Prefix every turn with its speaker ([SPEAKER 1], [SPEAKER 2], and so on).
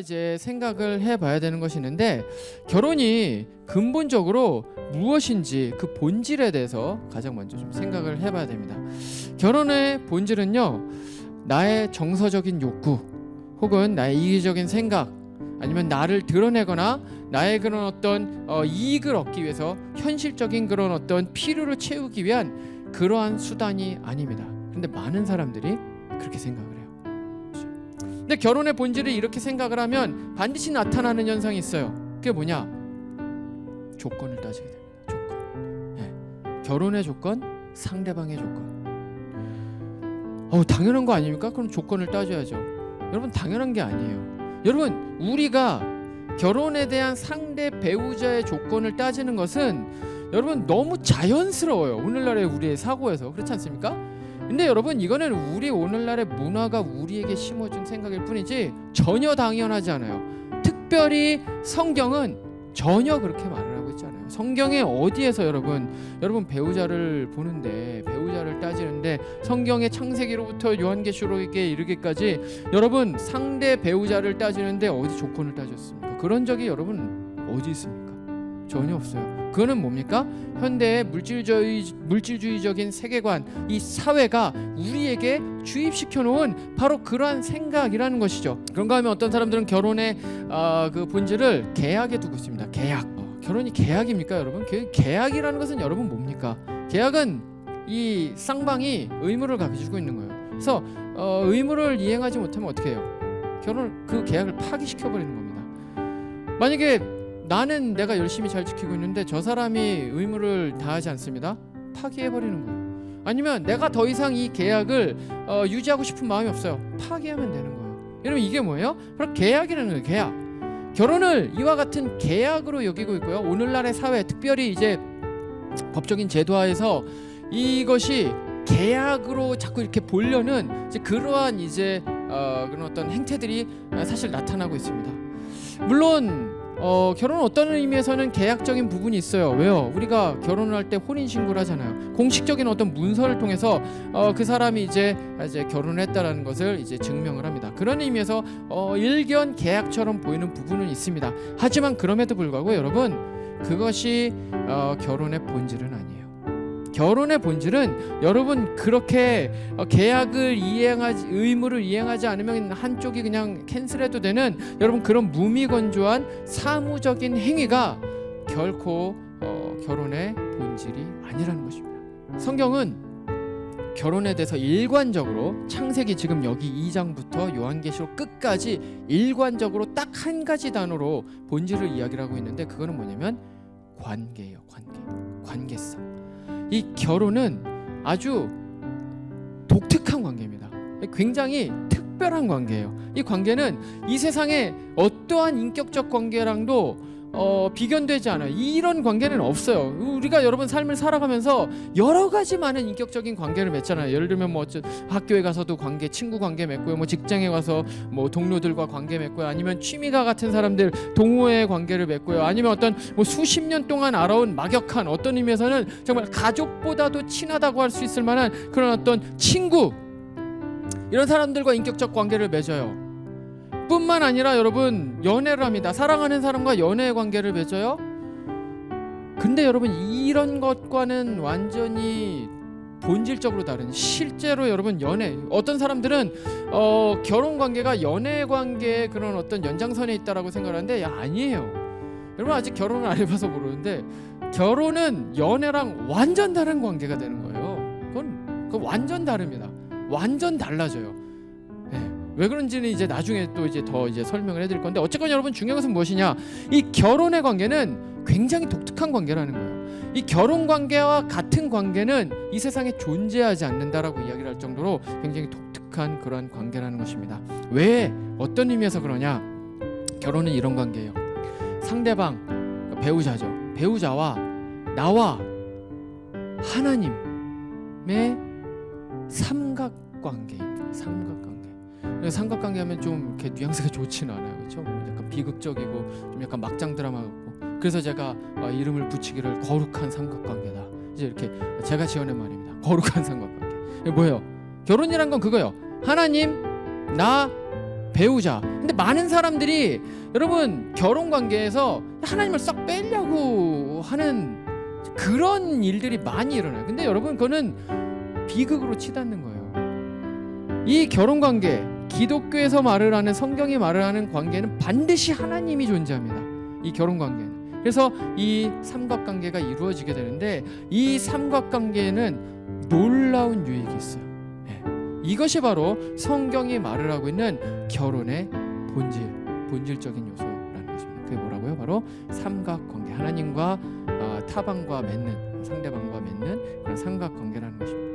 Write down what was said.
[SPEAKER 1] 이제 생각을 해봐야 되는 것이 있는데 결혼이 근본적으로 무엇인지 그 본질에 대해서 가장 먼저 좀 생각을 해봐야 됩니다. 결혼의 본질은요 나의 정서적인 욕구 혹은 나의 이기적인 생각 아니면 나를 드러내거나 나의 그런 어떤 어, 이익을 얻기 위해서 현실적인 그런 어떤 필요를 채우기 위한 그러한 수단이 아닙니다. 근데 많은 사람들이 그렇게 생각을 해요. 근데 결혼의 본질을 이렇게 생각을 하면 반드시 나타나는 현상이 있어요. 그게 뭐냐? 조건을 따지게 됩니다. 조건. 예. 결혼의 조건, 상대방의 조건. 어 당연한 거 아닙니까? 그럼 조건을 따져야죠. 여러분 당연한 게 아니에요. 여러분 우리가 결혼에 대한 상대 배우자의 조건을 따지는 것은 여러분 너무 자연스러워요. 오늘날의 우리의 사고에서 그렇지 않습니까? 근데 여러분 이거는 우리 오늘날의 문화가 우리에게 심어준 생각일 뿐이지 전혀 당연하지 않아요. 특별히 성경은 전혀 그렇게 말을 하고 있지 않아요. 성경에 어디에서 여러분 여러분 배우자를 보는데 배우자를 따지는데 성경의 창세기로부터 요한계시록에 이르기까지 여러분 상대 배우자를 따지는데 어디 조건을 따졌습니까? 그런 적이 여러분 어디 있습니까? 전혀 없어요. 그거는 뭡니까? 현대의 물질주의, 물질주의적인 세계관, 이 사회가 우리에게 주입시켜 놓은 바로 그러한 생각이라는 것이죠. 그런가 하면 어떤 사람들은 결혼의 어, 그 본질을 계약에 두고 있습니다. 계약. 어, 결혼이 계약입니까, 여러분? 그 계약이라는 것은 여러분 뭡니까? 계약은 이 쌍방이 의무를 가지고 있는 거예요. 그래서 어, 의무를 이행하지 못하면 어떻게 해요? 결혼 그 계약을 파기시켜 버리는 겁니다. 만약에 나는 내가 열심히 잘 지키고 있는데 저 사람이 의무를 다하지 않습니다. 파기해 버리는 거예요. 아니면 내가 더 이상 이 계약을 어, 유지하고 싶은 마음이 없어요. 파기하면 되는 거예요. 여러분 이게 뭐예요? 바로 계약이라는 거예요. 계약. 결혼을 이와 같은 계약으로 여기고 있고요. 오늘날의 사회, 특별히 이제 법적인 제도화에서 이것이 계약으로 자꾸 이렇게 보려는 이제 그러한 이제 어, 그런 어떤 행태들이 사실 나타나고 있습니다. 물론 어, 결혼은 어떤 의미에서는 계약적인 부분이 있어요. 왜요? 우리가 결혼을 할 때 혼인 신고를 하잖아요. 공식적인 어떤 문서를 통해서 어, 그 사람이 이제 이제 결혼을 했다라는 것을 이제 증명을 합니다. 그런 의미에서 어, 일견 계약처럼 보이는 부분은 있습니다. 하지만 그럼에도 불구하고 여러분 그것이 어, 결혼의 본질은 아니에요. 결혼의 본질은 여러분 그렇게 어, 계약을 이행하지 의무를 이행하지 않으면 한쪽이 그냥 캔슬해도 되는 여러분 그런 무미건조한 사무적인 행위가 결코 어, 결혼의 본질이 아니라는 것입니다. 성경은 결혼에 대해서 일관적으로 창세기 지금 여기 2장부터 요한계시록 끝까지 일관적으로 딱 한 가지 단어로 본질을 이야기를 하고 있는데 그거는 뭐냐면 관계예요. 관계. 관계성. 이 결혼은 아주 독특한 관계입니다. 굉장히 특별한 관계예요. 이 관계는 이 세상에 어떠한 인격적 관계랑도 어, 비견되지 않아요. 이런 관계는 없어요. 우리가 여러분 삶을 살아가면서 여러 가지 많은 인격적인 관계를 맺잖아요. 예를 들면 뭐 어쩌- 학교에 가서도 관계, 친구 관계 맺고요. 뭐 직장에 가서 뭐 동료들과 관계 맺고요. 아니면 취미가 같은 사람들 동호회 관계를 맺고요. 아니면 어떤 뭐 수십 년 동안 알아온 막역한 어떤 의미에서는 정말 가족보다도 친하다고 할 수 있을 만한 그런 어떤 친구 이런 사람들과 인격적 관계를 맺어요. 뿐만 아니라 여러분 연애를 합니다. 사랑하는 사람과 연애 관계를 맺어요. 근데 여러분 이런 것과는 완전히 본질적으로 다른 실제로 여러분 연애 어떤 사람들은 어, 결혼 관계가 연애 관계의 그런 어떤 연장선에 있다라고 생각하는데 야, 아니에요. 여러분 아직 결혼을 안 해봐서 모르는데 결혼은 연애랑 완전 다른 관계가 되는 거예요. 그건, 그건 완전 다릅니다. 완전 달라져요. 예. 왜 그런지는 이제 나중에 또 이제 더 이제 설명을 해드릴 건데 어쨌건 여러분 중요한 것은 무엇이냐 이 결혼의 관계는 굉장히 독특한 관계라는 거예요. 이 결혼 관계와 같은 관계는 이 세상에 존재하지 않는다라고 이야기를 할 정도로 굉장히 독특한 그러한 관계라는 것입니다. 왜 어떤 의미에서 그러냐? 결혼은 이런 관계예요. 상대방 그러니까 배우자죠. 배우자와 나와 하나님의 삼각관계입니다. 삼각관계. 그래서 삼각관계 하면 좀 이렇게 뉘앙스가 좋지는 않아요. 그렇죠? 약간 비극적이고 좀 약간 막장 드라마 같고. 그래서 제가 어, 이름을 붙이기를 거룩한 삼각관계다. 이제 이렇게 제가 지어낸 말입니다. 거룩한 삼각관계. 뭐예요? 결혼이란 건 그거예요. 하나님, 나, 배우자. 근데 많은 사람들이 여러분 결혼 관계에서 하나님을 싹 빼려고 하는 그런 일들이 많이 일어나요. 근데 여러분 그거는 비극으로 치닫는 거예요. 이 결혼 관계, 기독교에서 말을 하는 성경이 말을 하는 관계는 반드시 하나님이 존재합니다. 이 결혼 관계는. 그래서 이 삼각관계가 이루어지게 되는데 이 삼각관계에는 놀라운 유익이 있어요. 예. 이것이 바로 성경이 말을 하고 있는 결혼의 본질, 본질적인 요소라는 것입니다. 그게 뭐라고요? 바로 삼각관계. 하나님과 어, 타방과 맺는 상대방과 맺는 그런 삼각관계라는 것입니다.